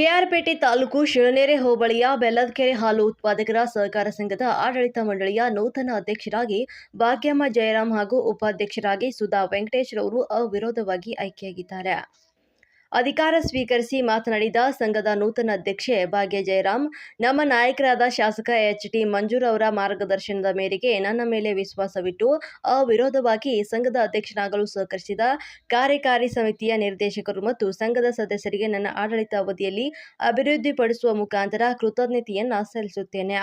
ಕೆಆರ್ಪೇಟೆ ತಾಲೂಕು ಶಿಳನೆರೆ ಹೋಬಳಿಯ ಬೆಲ್ಲದಕೆರೆ ಹಾಲು ಉತ್ಪಾದಕರ ಸಹಕಾರ ಸಂಘದ ಆಡಳಿತ ಮಂಡಳಿಯ ನೂತನ ಅಧ್ಯಕ್ಷರಾಗಿ ಭಾಗ್ಯಮ್ಮ ಜಯರಾಮ್ ಹಾಗೂ ಉಪಾಧ್ಯಕ್ಷರಾಗಿ ಸುಧಾ ವೆಂಕಟೇಶ್ ರವರು ಅವಿರೋಧವಾಗಿ ಆಯ್ಕೆಯಾಗಿದ್ದಾರೆ. ಅಧಿಕಾರ ಸ್ವೀಕರಿಸಿ ಮಾತನಾಡಿದ ಸಂಘದ ನೂತನ ಅಧ್ಯಕ್ಷೆ ಭಾಗ್ಯ ಜಯರಾಮ್, ನಮ್ಮ ನಾಯಕರಾದ ಶಾಸಕ ಎಚ್ ಟಿ ಮಂಜೂರ್ ಅವರ ಮಾರ್ಗದರ್ಶನದ ಮೇರೆಗೆ ನನ್ನ ಮೇಲೆ ವಿಶ್ವಾಸವಿಟ್ಟು ಅವಿರೋಧವಾಗಿ ಸಂಘದ ಅಧ್ಯಕ್ಷನಾಗಲು ಸಹಕರಿಸಿದ ಕಾರ್ಯಕಾರಿ ಸಮಿತಿಯ ನಿರ್ದೇಶಕರು ಮತ್ತು ಸಂಘದ ಸದಸ್ಯರಿಗೆ ನನ್ನ ಆಡಳಿತ ಅವಧಿಯಲ್ಲಿ ಅಭಿವೃದ್ಧಿಪಡಿಸುವ ಮುಖಾಂತರ ಕೃತಜ್ಞತೆಯನ್ನು ಸಲ್ಲಿಸುತ್ತೇನೆ.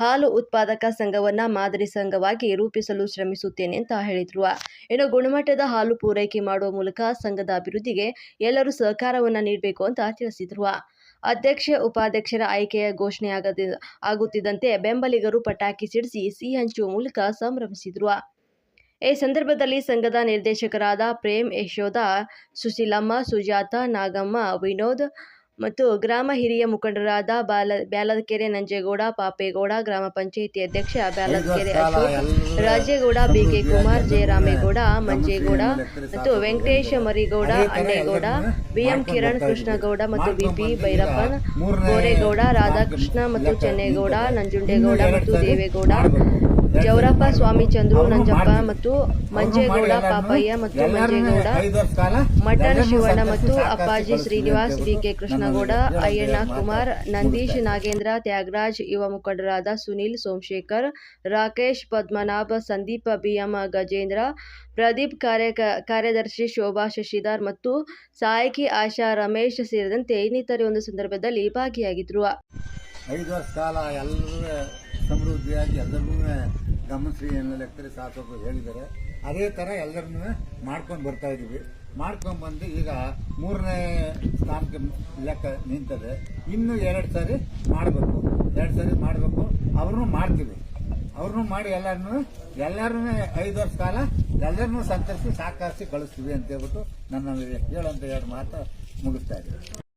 ಹಾಲು ಉತ್ಪಾದಕ ಸಂಘವನ್ನು ಮಾದರಿ ಸಂಘವಾಗಿ ರೂಪಿಸಲು ಶ್ರಮಿಸುತ್ತೇನೆ ಅಂತ ಹೇಳಿದ್ರು. ಇನ್ನು ಗುಣಮಟ್ಟದ ಹಾಲು ಪೂರೈಕೆ ಮಾಡುವ ಮೂಲಕ ಸಂಘದ ಅಭಿವೃದ್ಧಿಗೆ ಎಲ್ಲರೂ ಸಹಕಾರವನ್ನು ನೀಡಬೇಕು ಅಂತ ತಿಳಿಸಿದ್ರು. ಅಧ್ಯಕ್ಷ, ಉಪಾಧ್ಯಕ್ಷರ ಆಯ್ಕೆಯ ಘೋಷಣೆಯಾಗದ ಆಗುತ್ತಿದ್ದಂತೆ ಬೆಂಬಲಿಗರು ಪಟಾಕಿ ಸಿಡಿಸಿ ಸಿಹಿ ಹಂಚುವ ಮೂಲಕ ಸಂಭ್ರಮಿಸಿದ್ರು. ಈ ಸಂದರ್ಭದಲ್ಲಿ ಸಂಘದ ನಿರ್ದೇಶಕರಾದ ಪ್ರೇಮ್ ಯಶೋಧ, ಸುಶೀಲಮ್ಮ, ಸುಜಾತ, ನಾಗಮ್ಮ, ವಿನೋದ್ ಮತ್ತು ಗ್ರಾಮ ಹಿರಿಯ ಮುಖಂಡರಾದ ಬಾಲ, ಬ್ಯಾಲದಕೆರೆ ನಂಜೇಗೌಡ, ಪಾಪೇಗೌಡ, ಗ್ರಾಮ ಪಂಚಾಯಿತಿ ಅಧ್ಯಕ್ಷ ಬ್ಯಾಲದಕೆರೆ ಅಶೋಕ್, ರಾಜೇಗೌಡ ಬಿಕೆ ಕುಮಾರ್, ಜಯರಾಮೇಗೌಡ, ಮಂಜೇಗೌಡ ಮತ್ತು ವೆಂಕಟೇಶ ಮರಿಗೌಡ, ಅಣ್ಣೇಗೌಡ, ಬಿಎಂ ಕಿರಣ್ ಕೃಷ್ಣಗೌಡ ಮತ್ತು ಬಿಪಿ ಭೈರಪ್ಪನ್ ಬೋರೇಗೌಡ ರಾಧಾಕೃಷ್ಣ ಮತ್ತು ಚೆನ್ನೇಗೌಡ, ನಂಜುಂಡೇಗೌಡ ಮತ್ತು ದೇವೇಗೌಡ ಜವರಪ್ಪ ಸ್ವಾಮಿ ಚಂದ್ರು ನಂಜಪ್ಪ ಮತ್ತು ಮಂಜೇಗೌಡ ಪಾಪಯ್ಯ ಮತ್ತು ಮಂಜೇಗೌಡ ಮಟನ್ ಶಿವಣ್ಣ ಮತ್ತು ಅಪ್ಪಾಜಿ ಶ್ರೀನಿವಾಸ್ ಬಿ ಕೆ ಕೃಷ್ಣಗೌಡ ಅಯ್ಯಣ್ಣ ಕುಮಾರ್ ನಂದೀಶ್ ನಾಗೇಂದ್ರ ತ್ಯಾಗರಾಜ್ ಯುವ ಮುಖಂಡರಾದ ಸುನಿಲ್ ಸೋಮಶೇಖರ್ ರಾಕೇಶ್ ಪದ್ಮನಾಭ ಸಂದೀಪ್ ಬಿಎಂ ಗಜೇಂದ್ರ ಪ್ರದೀಪ್ ಕಾರ್ಯ ಕಾರ್ಯದರ್ಶಿ ಶೋಭಾ ಶಶಿಧರ್ ಮತ್ತು ಸಾಯಕಿ ಆಶಾ ರಮೇಶ್ ಸೇರಿದಂತೆ ಇನ್ನಿತರೆ ಒಂದು ಸಂದರ್ಭದಲ್ಲಿ ಭಾಗಿಯಾಗಿದ್ರು. ಐದು ವರ್ಷ ಕಾಲ ಎಲ್ಲರೂ ಸಮೃದ್ಧಿಯಾಗಿ ಗಮನಿಸಿ ಎಲ್ಲ ಲೆಕ್ಕರಿ ಶಾಸಕರು ಹೇಳಿದ್ದಾರೆ. ಅದೇ ಥರ ಎಲ್ಲರನ್ನೂ ಮಾಡ್ಕೊಂಡು ಬರ್ತಾ ಇದ್ದೀವಿ. ಮಾಡ್ಕೊಂಡು ಬಂದು ಈಗ ಮೂರನೇ ಸ್ಥಾನಕ್ಕೆ ಲೆಕ್ಕ ನಿಂತದೆ. ಇನ್ನು ಎರಡು ಸಾರಿ ಮಾಡಬೇಕು. ಎರಡು ಸಾರಿ ಮಾಡಬೇಕು. ಅವ್ರನ್ನೂ ಮಾಡ್ತೀವಿ. ಅವ್ರನ್ನೂ ಮಾಡಿ ಎಲ್ಲರನ್ನೂ ಎಲ್ಲರೂ ಐದು ವರ್ಷ ಕಾಲ ಎಲ್ಲರನ್ನೂ ಸಂತರಿಸಿ ಸಾಕರಿಸಿ ಕಳಿಸ್ತೀವಿ ಅಂತ ಹೇಳ್ಬಿಟ್ಟು ನನ್ನ ಹೇಳೋಂಥ ಎರಡು ಮಾತು ಮುಗಿಸ್ತಾ ಇದ್ದೀವಿ